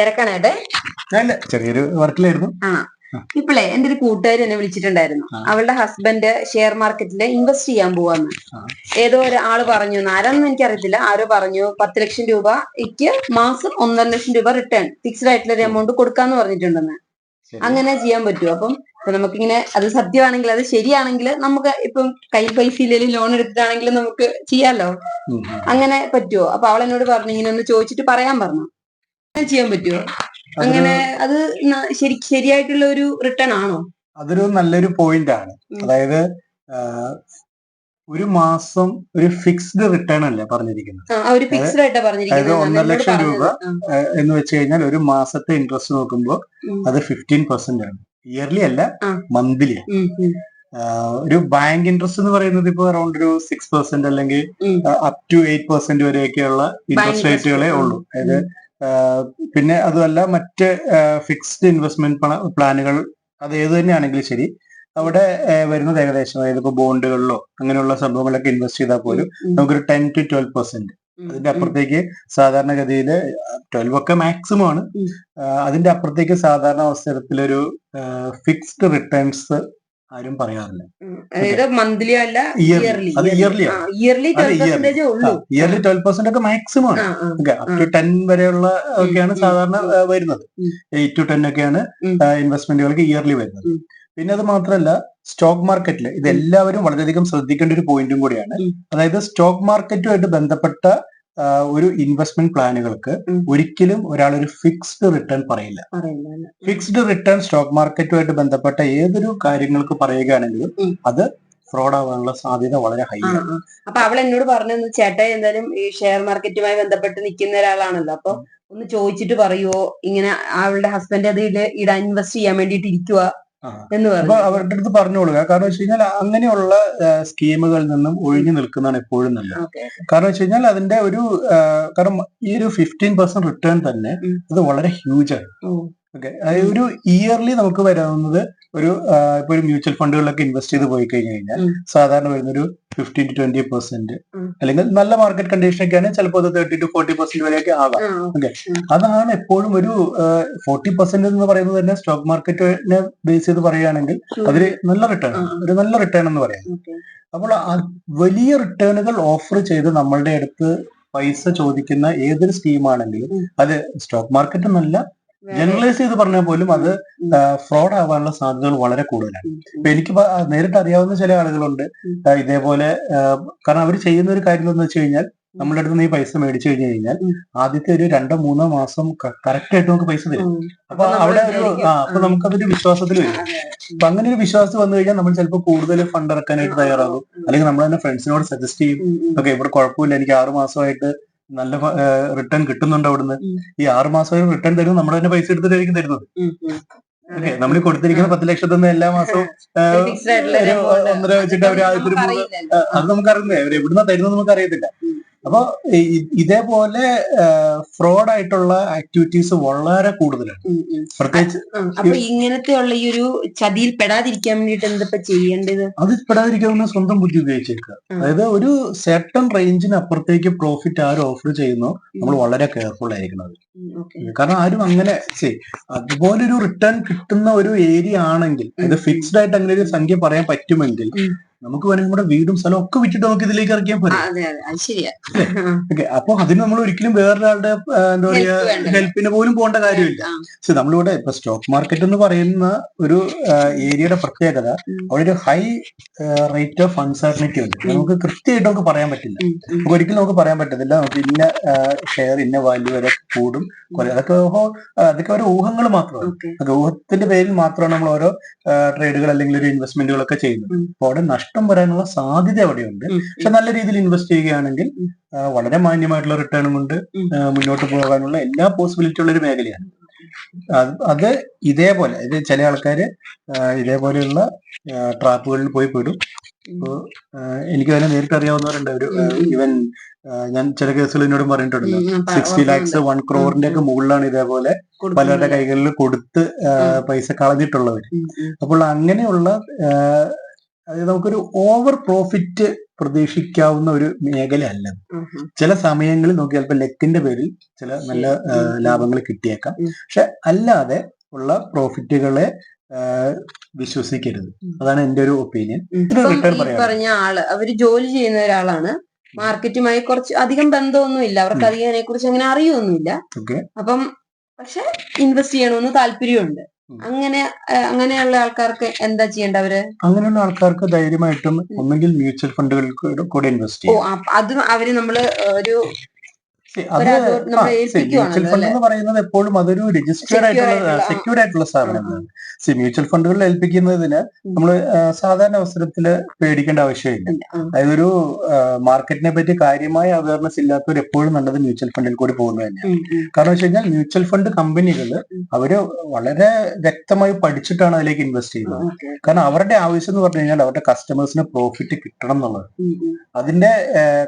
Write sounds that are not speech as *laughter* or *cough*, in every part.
തിരക്കണേട്ടെ? ചെറിയൊരു വർക്കിലായിരുന്നു. ആ. ഇപ്പോഴേ എന്റെ ഒരു കൂട്ടുകാരി എന്നെ വിളിച്ചിട്ടുണ്ടായിരുന്നു. അവളുടെ ഹസ്ബൻഡ് ഷെയർ മാർക്കറ്റിൽ ഇൻവെസ്റ്റ് ചെയ്യാൻ പോവാന്ന്. ഏതോ ഒരു ആൾ പറഞ്ഞു ആരാന്നും എനിക്കറിയത്തില്ല. ആരോ പറഞ്ഞു പത്ത് ലക്ഷം രൂപ ഇക്ക് മാസം ഒന്നര ലക്ഷം രൂപ റിട്ടേൺ ഫിക്സ്ഡ് ആയിട്ടുള്ള ഒരു എമൗണ്ട് കൊടുക്കാന്ന് പറഞ്ഞിട്ടുണ്ടെന്ന്. അങ്ങനെ ചെയ്യാൻ പറ്റുമോ അപ്പം ഇപ്പൊ നമുക്കിങ്ങനെ അത് സത്യമാണെങ്കിൽ അത് ശരിയാണെങ്കിൽ നമുക്ക് ഇപ്പം കൈ പൈസ ഇല്ലെങ്കിൽ ലോൺ എടുത്തിട്ടാണെങ്കിലും നമുക്ക് ചെയ്യാലോ. അങ്ങനെ പറ്റുമോ അപ്പൊ അവൾ എന്നോട് പറഞ്ഞു ഇങ്ങനെ ഒന്ന് ചോദിച്ചിട്ട് പറയാൻ പറഞ്ഞു. ചെയ്യാൻ പറ്റുമോ അങ്ങനെ അത് ശരി ശരിയായിട്ടുള്ള ഒരു റിട്ടേൺ ആണോ? അതൊരു നല്ലൊരു പോയിന്റ് ആണ്. അതായത് ഒരു മാസം ഒരു ഫിക്സ്ഡ് റിട്ടേൺ അല്ലേ പറഞ്ഞിരിക്കുന്നത്? അതായത് ഒന്നര ലക്ഷം രൂപ എന്ന് വെച്ച് കഴിഞ്ഞാൽ ഒരു മാസത്തെ ഇൻട്രസ്റ്റ് നോക്കുമ്പോൾ അത് ഫിഫ്റ്റീൻ പെർസെന്റ് ആണ്. ഇയർലി അല്ല. മന്ത്ലി ഒരു ബാങ്ക് ഇൻട്രസ്റ്റ് എന്ന് പറയുന്നത് ഇപ്പോൾ അറൌണ്ട് ഒരു സിക്സ് പെർസെന്റ് അല്ലെങ്കിൽ അപ് ടു എയ്റ്റ് പെർസെന്റ് വരെയൊക്കെയുള്ള ഇൻട്രസ്റ്റ് റേറ്റുകളെ. ഉള്ളൂ. അതായത് പിന്നെ അതുമല്ല മറ്റ് ഫിക്സ്ഡ് ഇൻവെസ്റ്റ്മെന്റ് പ്ലാനുകൾ അത് ഏത് തന്നെയാണെങ്കിലും ശരി. അവിടെ വരുന്നത് ഏകദേശം അതായത് ഇപ്പൊ ബോണ്ടുകളിലോ അങ്ങനെയുള്ള സംഭവങ്ങളിലൊക്കെ ഇൻവെസ്റ്റ് ചെയ്താൽ പോലും നമുക്കൊരു ടെൻ ടു ട്വൽവ് പെർസെന്റ്. അതിന്റെ അപ്പുറത്തേക്ക് സാധാരണഗതിയിൽ ട്വൽവ് ഒക്കെ മാക്സിമം ആണ്. അതിന്റെ അപ്പുറത്തേക്ക് സാധാരണ അവസരത്തിലൊരു ഫിക്സ്ഡ് റിട്ടേൺസ് ആരും പറയാറില്ല. അതായത് മന്ത്ലി അല്ല ഇയർലി അത് ഇയർലി ഇയർലി ട്വൽവ് ഉള്ളൂ. ഇയർലി ട്വൽവ് പെർസെന്റ് ഒക്കെ മാക്സിമം ആണ്. Okay up. ടു ടെൻ വരെയുള്ള ഒക്കെയാണ് സാധാരണ വരുന്നത്. എയ്റ്റ് ടു ടെൻ ഒക്കെയാണ്. ഇൻവെസ്റ്റ്മെന്റുകൾക്ക് ഇയർലി വരുന്നത്. പിന്നെ അത് മാത്രമല്ല സ്റ്റോക്ക് മാർക്കറ്റിൽ ഇത് എല്ലാവരും വളരെയധികം ശ്രദ്ധിക്കേണ്ട ഒരു പോയിന്റും കൂടിയാണ്. അതായത് സ്റ്റോക്ക് മാർക്കറ്റുമായിട്ട് ബന്ധപ്പെട്ട ഒരു ഇൻവെസ്റ്റ്മെന്റ് പ്ലാനുകൾക്ക് ഒരിക്കലും ഒരാൾ ഒരു ഫിക്സ്ഡ് റിട്ടേൺ പറയില്ല. ഫിക്സ്ഡ് റിട്ടേൺ സ്റ്റോക്ക് മാർക്കറ്റുമായിട്ട് ബന്ധപ്പെട്ട ഏതൊരു കാര്യങ്ങൾക്ക് പറയുകയാണെങ്കിലും അത് ഫ്രോഡ് ആവാനുള്ള സാധ്യത വളരെ ഹൈ ആണ്. അപ്പൊ അവൾ എന്നോട് പറഞ്ഞു ചേട്ടൻ എന്തായാലും ഈ ഷെയർ മാർക്കറ്റുമായി ബന്ധപ്പെട്ട് നിൽക്കുന്ന ഒരാളാണല്ലോ. അപ്പൊ ഒന്ന് ചോദിച്ചിട്ട് പറയുവോ? ഇങ്ങനെ അവളുടെ ഹസ്ബൻഡ് അതിൽ ഇടാൻ ഇൻവെസ്റ്റ് ചെയ്യാൻ വേണ്ടിയിട്ട് ഇരിക്കുക. എന്ന് പറഞ്ഞു അവരുടെ അടുത്ത് പറഞ്ഞോളുക കാരണം വെച്ച് കഴിഞ്ഞാൽ അങ്ങനെയുള്ള സ്കീമുകളിൽ നിന്നും ഒഴിഞ്ഞു നിൽക്കുന്നതാണ് എപ്പോഴും നല്ലത്. കാരണം വെച്ച് കഴിഞ്ഞാൽ അതിന്റെ ഒരു കാരണം ഈ ഒരു ഫിഫ്റ്റീൻ പെർസെന്റ് റിട്ടേൺ തന്നെ അത് വളരെ ഹ്യൂജ് ആണ്. ഓക്കെ അതായത് ഒരു ഇയർലി നമുക്ക് വരാവുന്നത് ഒരു ഇപ്പൊ ഒരു മ്യൂച്വൽ ഫണ്ടുകളിലൊക്കെ ഇൻവെസ്റ്റ് ചെയ്ത് പോയി കഴിഞ്ഞു കഴിഞ്ഞാൽ. സാധാരണ വരുന്ന ഒരു ഫിഫ്റ്റീൻ ടു ട്വന്റി പെർസെന്റ്. അല്ലെങ്കിൽ നല്ല മാർക്കറ്റ് കണ്ടീഷൻ ഒക്കെ ആണെങ്കിൽ ചിലപ്പോൾ അത് തേർട്ടി ടു ഫോർട്ടി പെർസെന്റ് വരെയൊക്കെ ആകാം അതാണ് എപ്പോഴും ഒരു ഫോർട്ടി പെർസെന്റ് എന്ന് പറയുന്നത് തന്നെ സ്റ്റോക്ക് മാർക്കറ്റിനെ ബേസ് ചെയ്ത് പറയുകയാണെങ്കിൽ അതൊരു നല്ല റിട്ടേൺ. ഒരു നല്ല റിട്ടേൺ എന്ന് പറയാം. അപ്പോൾ വലിയ റിട്ടേണുകൾ ഓഫർ ചെയ്ത് നമ്മളുടെ അടുത്ത് പൈസ ചോദിക്കുന്ന ഏതൊരു സ്കീമാണെങ്കിലും അത് സ്റ്റോക്ക് മാർക്കറ്റ് എന്നല്ല ജനറലൈസ് ചെയ്ത് പറഞ്ഞാൽ പോലും അത് ഫ്രോഡ് ആവാനുള്ള സാധ്യതകൾ വളരെ കൂടുതലാണ്. ഇപ്പൊ എനിക്ക് നേരിട്ട് അറിയാവുന്ന ചില ആളുകളുണ്ട്. ഇതേപോലെ കാരണം അവർ ചെയ്യുന്ന ഒരു കാര്യം എന്ന് വെച്ച് കഴിഞ്ഞാൽ നമ്മുടെ അടുത്ത് നിന്ന് ഈ പൈസ മേടിച്ചു കഴിഞ്ഞു കഴിഞ്ഞാൽ ആദ്യത്തെ ഒരു രണ്ടോ മൂന്നോ മാസം കറക്റ്റ് ആയിട്ട് നമുക്ക് പൈസ തരും. അപ്പൊ അവിടെ ഒരു ആ അപ്പൊ. നമുക്കതൊരു വിശ്വാസത്തിൽ വരും. അപ്പൊ അങ്ങനെ ഒരു വിശ്വാസം വന്നു കഴിഞ്ഞാൽ നമ്മൾ ചിലപ്പോൾ കൂടുതൽ ഫണ്ട് ഇറക്കാനായിട്ട് തയ്യാറാകും. അല്ലെങ്കിൽ നമ്മൾ തന്നെ ഫ്രണ്ട്സിനോട് സജസ്റ്റ് ചെയ്യും. ഓക്കെ ഇവിടെ കുഴപ്പമില്ല. എനിക്ക് ആറു മാസമായിട്ട് നല്ല റിട്ടേൺ കിട്ടുന്നുണ്ട് അവിടുന്ന്. ഈ ആറ് മാസമായി റിട്ടേൺ തരും നമ്മൾ തന്നെ പൈസ എടുത്തിട്ടായിരിക്കും തരുന്നത്. ഓക്കെ നമ്മൾ കൊടുത്തിരിക്കുന്ന പത്ത് ലക്ഷത്തിൽ നിന്ന് എല്ലാ മാസവും ഒന്നര വെച്ചിട്ട് അവർ അത് നമുക്ക് അറിയുന്നേ അവർ എവിടുന്ന തരുന്നത് നമുക്ക് അറിയത്തില്ല ഉം. അപ്പൊ ഇതേപോലെ ഫ്രോഡ് ആയിട്ടുള്ള ആക്ടിവിറ്റീസ് വളരെ കൂടുതലാണ്. പ്രത്യേകിച്ച് അപ്പൊ ഇങ്ങനത്തെ ഉള്ള ഈ ഒരു ചതിയിൽ പെടാതിരിക്കാൻ വേണ്ടിട്ട് എന്താ ചെയ്യേണ്ടത് അത് പെടാതിരിക്കാൻ സ്വന്തം ബുദ്ധി ഉപയോഗിച്ചേക്കുക അതായത് ഒരു സെർട്ടൺ റേഞ്ചിന് അപ്പുറത്തേക്ക് പ്രോഫിറ്റ് ആരും ഓഫർ ചെയ്യുന്നു നമ്മൾ വളരെ കെയർഫുൾ ആയിരിക്കണം. കാരണം ആരും അങ്ങനെ ചെയ് അതുപോലൊരു റിട്ടേൺ കിട്ടുന്ന ഒരു ഏരിയ ആണെങ്കിൽ അത്. ഫിക്സ്ഡ് ആയിട്ട് അങ്ങനെ ഒരു സംഖ്യ പറയാൻ പറ്റുമെങ്കിൽ. നമുക്ക് വേണമെങ്കിൽ നമ്മുടെ വീടും സ്ഥലവും ഒക്കെ വിറ്റിട്ട് നമുക്ക് ഇതിലേക്ക് ഇറക്കിയാൽ പോരെ? അപ്പൊ അതിന് നമ്മൾ ഒരിക്കലും വേറൊരാളുടെ എന്താ പറയുക ഹെൽപ്പിന് പോലും പോകേണ്ട കാര്യമില്ല. പക്ഷെ നമ്മളിവിടെ ഇപ്പൊ സ്റ്റോക്ക് മാർക്കറ്റ് എന്ന് പറയുന്ന ഒരു ഏരിയയുടെ പ്രത്യേകത അവിടെ ഒരു ഹൈ റേറ്റ് ഓഫ് അൺസർട്ടനിറ്റി ഉണ്ട്. നമുക്ക് കൃത്യമായിട്ട് നമുക്ക് പറയാൻ പറ്റില്ല. നമുക്ക് ഒരിക്കലും നമുക്ക് പറയാൻ പറ്റത്തില്ല. നമുക്ക് ഇന്ന ഷെയർ ഇന്ന വാല്യൂ വരെ കൂടും. കുറേ അതൊക്കെ അതൊക്കെ ഓരോ ഊഹങ്ങൾ മാത്രമാണ്. അതൊക്കെ ഊഹത്തിന്റെ പേരിൽ മാത്രമാണ് നമ്മൾ ഓരോ ട്രേഡുകൾ അല്ലെങ്കിൽ ഒരു ഇൻവെസ്റ്റ്മെന്റുകളൊക്കെ ചെയ്യുന്നത്. അപ്പൊ അവിടെ നഷ്ടം വരാനുള്ള സാധ്യത അവിടെയുണ്ട്. പക്ഷെ നല്ല രീതിയിൽ ഇൻവെസ്റ്റ് ചെയ്യുകയാണെങ്കിൽ വളരെ മാന്യമായിട്ടുള്ള റിട്ടേണും കൊണ്ട് മുന്നോട്ട് പോകാനുള്ള എല്ലാ പോസിബിലിറ്റി ഉള്ള ഒരു മേഖലയാണ്. അത് ഇതേപോലെ ഇത് ചില ആൾക്കാര് ഇതേപോലെയുള്ള ട്രാപ്പുകളിൽ പോയി പെടും. എനിക്ക് തന്നെ നേരിട്ട് അറിയാവുന്നവരുണ്ട് ഒരു. ഇവൻ ഞാൻ ചില കേസുകൾ എന്നോട് പറഞ്ഞിട്ടുണ്ടല്ലോ ഉം, ഉം, പ- സിക്സ്റ്റി ലാക്സ് വൺ ക്രോറിന്റെ ഒക്കെ മുകളിലാണ് ഇതേപോലെ. പലരുടെ കൈകളിൽ കൊടുത്ത് പൈസ കളഞ്ഞിട്ടുള്ളവർ. അപ്പോൾ അങ്ങനെയുള്ള അതായത് നമുക്കൊരു ഓവർ പ്രോഫിറ്റ് പ്രതീക്ഷിക്കാവുന്ന ഒരു മേഖല അല്ല ഉം, ഉം. ചില സമയങ്ങളിൽ നോക്കി ചിലപ്പോൾ ലെക്കിന്റെ പേരിൽ ചില നല്ല. ലാഭങ്ങൾ കിട്ടിയേക്കാം. പക്ഷെ അല്ലാതെ ഉള്ള പ്രോഫിറ്റുകളെ വിശ്വസിക്കരുത്. അതാണ് എന്റെ ഒരു ഒപ്പീനിയൻ പറഞ്ഞ ആൾ അവർ ജോലി ചെയ്യുന്ന ഒരാളാണ്. മാർക്കറ്റുമായി കുറച്ച് അധികം ബന്ധമൊന്നുമില്ല. അവർക്ക്. അധികം അതിനെ കുറിച്ച് അങ്ങനെ അറിയൊന്നുമില്ല. അപ്പം പക്ഷെ ഇൻവെസ്റ്റ് ചെയ്യണമെന്ന് താല്പര്യമുണ്ട്. അങ്ങനെ അങ്ങനെയുള്ള ആൾക്കാർക്ക് എന്താ ചെയ്യേണ്ടവര് അങ്ങനെയുള്ള ആൾക്കാർക്ക് ധൈര്യമായിട്ടും ഒന്നെങ്കിൽ മ്യൂച്വൽ ഫണ്ടുകളിൽ കൂടെ ഇൻവെസ്റ്റ് ചെയ്യാം. അത് അവർ നമ്മൾ ഒരു മ്യൂച്വൽ ഫണ്ട് എന്ന് പറയുന്നത് എപ്പോഴും അതൊരു രജിസ്റ്റേർഡ് ആയിട്ടുള്ള സെക്യൂർഡ് ആയിട്ടുള്ള സാധനമാണ് സി മ്യൂച്വൽ ഫണ്ടുകളിൽ ഏൽപ്പിക്കുന്നതിന്. നമ്മൾ സാധാരണ അവസരത്തിൽ പേടിക്കേണ്ട ആവശ്യമില്ല. അതൊരു അതായത് ഒരു മാർക്കറ്റിനെ പറ്റി കാര്യമായ അവയർനെസ് ഇല്ലാത്തവർ എപ്പോഴും നല്ലത് മ്യൂച്വൽ ഫണ്ടിൽ കൂടി പോകുന്നത് തന്നെയാണ്. കാരണം വെച്ച് കഴിഞ്ഞാൽ മ്യൂച്വൽ ഫണ്ട് കമ്പനികൾ അവർ വളരെ വ്യക്തമായി പഠിച്ചിട്ടാണ് അതിലേക്ക് ഇൻവെസ്റ്റ് ചെയ്യുന്നത്. കാരണം അവരുടെ ആവശ്യം എന്ന് പറഞ്ഞു കഴിഞ്ഞാൽ അവരുടെ കസ്റ്റമേഴ്സിന് പ്രോഫിറ്റ് കിട്ടണം എന്നുള്ളത്. അതിന്റെ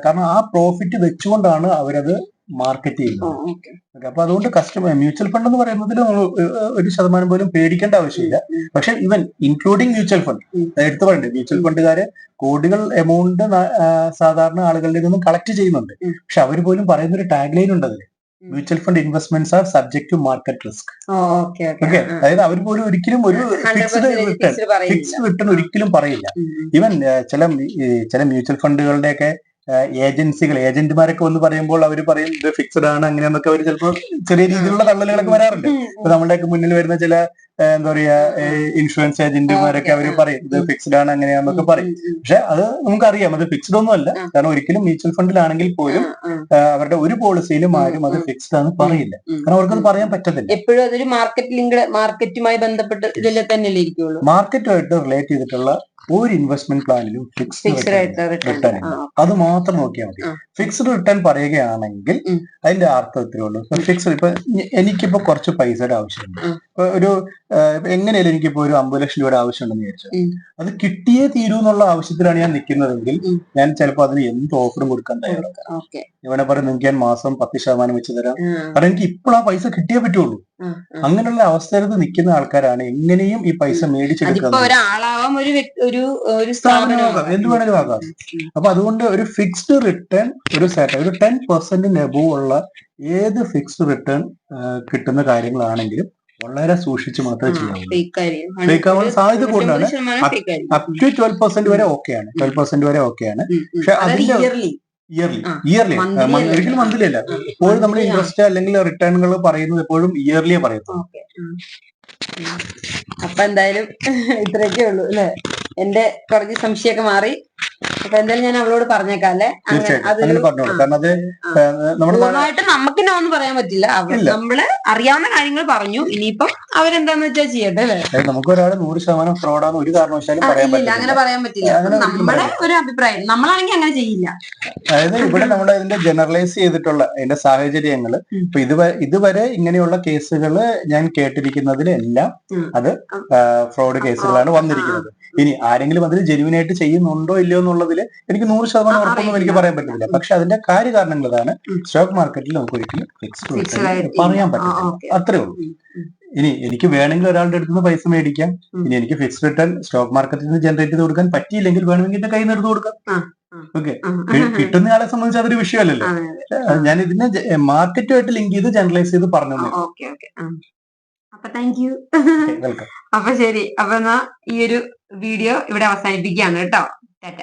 കാരണം ആ പ്രോഫിറ്റ് വെച്ചുകൊണ്ടാണ് അവരത് മാർക്കറ്റ് ചെയ്യുന്നത് ഓക്കെ. അപ്പൊ അതുകൊണ്ട് കസ്റ്റമർ മ്യൂച്വൽ ഫണ്ട് എന്ന് പറയുന്നതിൽ നമ്മൾ ഒരു ശതമാനം പോലും പേടിക്കേണ്ട ആവശ്യമില്ല പക്ഷെ ഇവൻ ഇൻക്ലൂഡിങ് മ്യൂച്വൽ ഫണ്ട്. എടുത്തു പറയുന്നത് മ്യൂച്വൽ ഫണ്ടുകാര് കോടികൾ എമൗണ്ട് സാധാരണ ആളുകളിൽ നിന്നും കളക്ട് ചെയ്യുന്നുണ്ട് പക്ഷെ അവർ പോലും പറയുന്ന ഒരു ടാഗ് ലൈൻ ഉണ്ട് അതിൽ mutual fund investments are subject to market risk okay. അതായത് അവർ പോലും ഒരിക്കലും ഒരു ഫിക്സ്ഡ് റിട്ടേൺ. ഫിക്സ്ഡ് റിട്ടേൺ ഒരിക്കലും പറയില്ല. ഈവൻ ചില ചില മ്യൂച്വൽ ഫണ്ടുകളുടെയൊക്കെ ഏജൻസികൾ ഏജന്റുമാരൊക്കെ വന്ന് പറയുമ്പോൾ അവർ പറയും ഇത് ഫിക്സഡ് ആണ് അങ്ങനെയെന്നൊക്കെ അവർ ചിലപ്പോൾ ചെറിയ രീതിയിലുള്ള തള്ളലുകളൊക്കെ വരാറുണ്ട്. ഇപ്പൊ നമ്മുടെയൊക്കെ മുന്നിൽ വരുന്ന ചില എന്താ പറയാ ഇൻഷുറൻസ് ഏജന്റുമാരൊക്കെ അവർ പറയും ഇത് ഫിക്സ്ഡ് ആണ് അങ്ങനെയാന്നൊക്കെ പറയും. പക്ഷെ അത് നമുക്കറിയാം അത് ഫിക്സ്ഡ് ഒന്നും അല്ല കാരണം ഒരിക്കലും മ്യൂച്വൽ ഫണ്ടിലാണെങ്കിൽ പോലും അവരുടെ ഒരു പോളിസിയിലും ആരും അത്. ഫിക്സ്ഡ് ആണ് പറയില്ല. കാരണം അവർക്കത് പറയാൻ പറ്റത്തില്ല. എപ്പോഴും അതൊരു മാർക്കറ്റ് ലിങ്ക് മാർക്കറ്റുമായി ബന്ധപ്പെട്ട് ഇതിൽ തന്നെയല്ലേ ഇരിക്കുള്ളൂ. മാർക്കറ്റുമായിട്ട് റിലേറ്റ് ചെയ്തിട്ടുള്ള ഒരു ഇൻവെസ്റ്റ്മെന്റ് പ്ലാനിലും ഫിക്സ്ഡ് റിട്ടേൺ അത് മാത്രം നോക്കിയാൽ മതി. ഫിക്സ്ഡ് റിട്ടേൺ പറയുകയാണെങ്കിൽ അതിന്റെ അർത്ഥം ഇത്രേ ഉള്ളൂ. ഫിക്സ്ഡ് ഇപ്പൊ എനിക്കിപ്പോ കുറച്ച് പൈസയുടെ ആവശ്യമുണ്ട്. ഒരു എങ്ങനെയാലും എനിക്കിപ്പോ ഒരു അമ്പത് ലക്ഷം രൂപയുടെ ആവശ്യമുണ്ടെന്ന് വിചാരിച്ചു. അത് കിട്ടിയേ തീരൂ എന്നുള്ള ആവശ്യത്തിലാണ് ഞാൻ നിൽക്കുന്നതെങ്കിൽ. ഞാൻ ചിലപ്പോൾ അതിന് എന്ത് ഓഫറും കൊടുക്കാൻ തയ്യാറാക്കാം ഇവനെ പറയും നിങ്ങൾക്ക് ഞാൻ മാസം പത്ത് ശതമാനം വെച്ച് തരാം. കാരണം എനിക്ക് ഇപ്പോൾ ആ പൈസ കിട്ടിയേ പറ്റുള്ളൂ. അങ്ങനെയുള്ള അവസ്ഥയിലത് നിൽക്കുന്ന ആൾക്കാരാണ് എങ്ങനെയും ഈ പൈസ മേടിച്ചെടുക്കുന്നത് സ്ഥാപനമാകാം എന്ത് വേണമെങ്കിലും ആകാം. അപ്പൊ അതുകൊണ്ട് ഒരു ഫിക്സ്ഡ് റിട്ടേൺ ഒരു സെറ്റ് ഒരു ടെൻ പെർസെന്റിന് എബവ് ഉള്ള ഏത് ഫിക്സ്ഡ് റിട്ടേൺ കിട്ടുന്ന കാര്യങ്ങളാണെങ്കിലും വളരെ സൂക്ഷിച്ച് മാത്രമേ ചെയ്യാവുള്ളൂ. ഫേക്ക് ആവാൻ സാധ്യത കൂടുതലാണ്. അപ് ടു ട്വൽവ് പെർസെന്റ് വരെ ഓക്കെയാണ് ട്വൽവ് പെർസെന്റ് വരെ ഓക്കെയാണ്. പക്ഷെ അതിന്റെ- ഇയർലി ഇയർലി. ഒരിക്കലും മന്ത്ലി അല്ല. എപ്പോഴും നമ്മൾ. ഇൻട്രസ്റ്റ് അല്ലെങ്കിൽ റിട്ടേണുകൾ പറയുന്നത് എപ്പോഴും ഇയർലിയെ പറയത്തുള്ളൂ അപ്പൊ എന്തായാലും *laughs* ഇത്രയൊക്കെ ഉള്ളൂ അല്ലെ? എന്റെ കുറച്ച് സംശയമൊക്കെ മാറി. അപ്പൊ എന്തായാലും ഞാൻ അവളോട് പറഞ്ഞേക്കാം അല്ലെ അങ്ങനെ പറഞ്ഞോളൂ. കാരണം അത്. നമ്മുടെ നമുക്ക് നോ എന്ന് പറയാൻ പറ്റില്ല. നമ്മൾ അറിയാവുന്ന കാര്യങ്ങൾ പറഞ്ഞു. ഇനിയിപ്പം അവരെന്താന്ന് വെച്ചാൽ ചെയ്യട്ടെ അല്ലേ? നമുക്ക് ഒരാൾ നൂറ് ശതമാനം ഫ്രോഡാന്ന് ഒരു കാരണവശാലും പറയാൻ ഇല്ല അങ്ങനെ പറയാൻ പറ്റില്ല. നമ്മുടെ ഒരു അഭിപ്രായം. നമ്മളാണെങ്കിൽ അങ്ങനെ ചെയ്യില്ല. അതായത് ഇവിടെ നമ്മൾ അതിന്റെ ജനറലൈസ് ചെയ്തിട്ടുള്ള അതിന്റെ സാഹചര്യങ്ങൾ. ഇപ്പൊ ഇതുവരെ ഇതുവരെ ഇങ്ങനെയുള്ള കേസുകൾ ഞാൻ കേട്ടിരിക്കുന്നതിലെല്ലാം അത് ഫ്രോഡ് കേസുകളാണ് വന്നിരിക്കുന്നത്. ഇനി ആരെങ്കിലും അതിൽ ജെനുവിൻ ആയിട്ട് ചെയ്യുന്നുണ്ടോ ഇല്ലയോ എന്നുള്ളതിൽ എനിക്ക് നൂറ് ശതമാനം ഉറപ്പൊന്നും എനിക്ക് പറയാൻ പറ്റില്ല പക്ഷെ അതിന്റെ കാര്യകാരണങ്ങൾ ഇതാണ് സ്റ്റോക്ക് മാർക്കറ്റിൽ നമുക്ക് ഒരിക്കലും ഫിക്സ്ഡ് പറയാൻ പറ്റില്ല അത്രേ ഉള്ളൂ. ഇനി എനിക്ക് വേണമെങ്കിൽ ഒരാളുടെ അടുത്ത് നിന്ന് പൈസ മേടിക്കാം. ഇനി എനിക്ക് ഫിക്സ്ഡ് റിട്ടേൺ സ്റ്റോക്ക് മാർക്കറ്റിൽ നിന്ന് ജനറേറ്റ് ചെയ്ത് കൊടുക്കാൻ പറ്റിയില്ലെങ്കിൽ വേണമെങ്കിൽ എന്റെ കയ്യിൽ നിന്ന് എടുത്ത് കൊടുക്കാം. ഓക്കെ കിട്ടുന്ന ആളെ സംബന്ധിച്ച് അതൊരു വിഷയമല്ലല്ലോ. ഞാൻ ഇതിനെ മാർക്കറ്റുമായിട്ട് ലിങ്ക് ചെയ്ത് ജനറലൈസ് ചെയ്ത് പറഞ്ഞു. അപ്പൊ താങ്ക് യു *laughs* അപ്പൊ ശരി അപ്പൊ എന്നാ ഈ ഒരു വീഡിയോ ഇവിടെ അവസാനിപ്പിക്കുകയാണ് കേട്ടോ. ടാറ്റ.